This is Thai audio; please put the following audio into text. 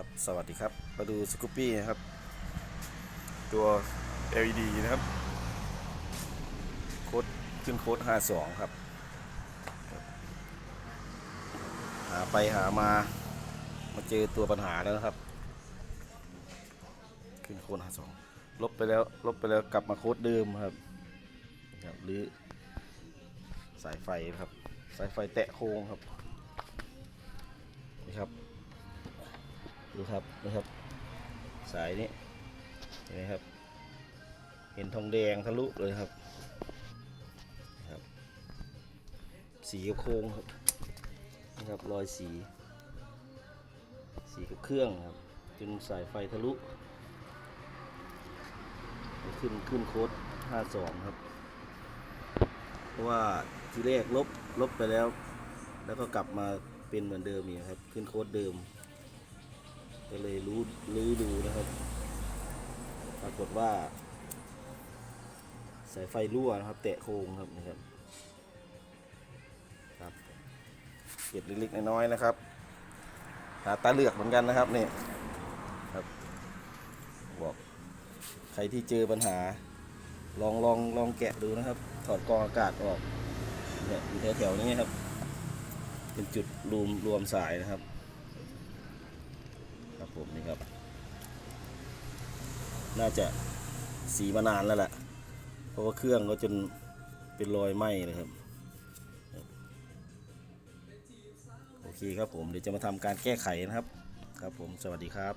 ครับสวัสดีครับ มาดูสกูปปี้นะครับ ตัว LED นะครับ โค้ดขึ้นโค้ด 52 ครับ หาไปหามา มาเจอตัวปัญหาแล้วนะครับ ขึ้นโค้ด 52 ลบไปแล้ว ลบไปแล้วกลับมาโค้ดเดิมครับครับหรือสายไฟครับ สายไฟแตะโค้งครับ นี่ครับ ดูครับนะครับ สายนี้เห็นไหมครับ เห็นทองแดงทะลุเลยครับครับ สีกับโค้งครับนี่ครับรอยสี สีกับเครื่องครับจนสายไฟทะลุ ขึ้นขึ้นโค้ด52 ครับ เพราะว่าทีแรกลบลบไปแล้ว แล้วก็กลับมาเป็นเหมือนเดิมอีกครับ ขึ้นโค้ดเดิม ก็เลยรู้ลื้อดูนะครับ ปรากฏว่า สายไฟรั่วนะครับ แตะโครงครับนะครับครับเก็บเล็กๆน้อยๆนะครับหาตาเหลือกเหมือนกันนะครับนี่ครับบอกใครที่เจอปัญหา ลองลองลองแกะดูนะครับ ถอดกรองอากาศออกเนี่ยอยู่แถวๆนี้ครับ เป็นจุดรวมรวมสายนะครับ ผมนี่ครับ น่าจะสีมานานแล้วแหละเพราะว่าเครื่องก็จนเป็นรอยไหม้เลยครับ โอเคครับผมเดี๋ยวจะมาทำการแก้ไขนะครับ ครับผมสวัสดีครับ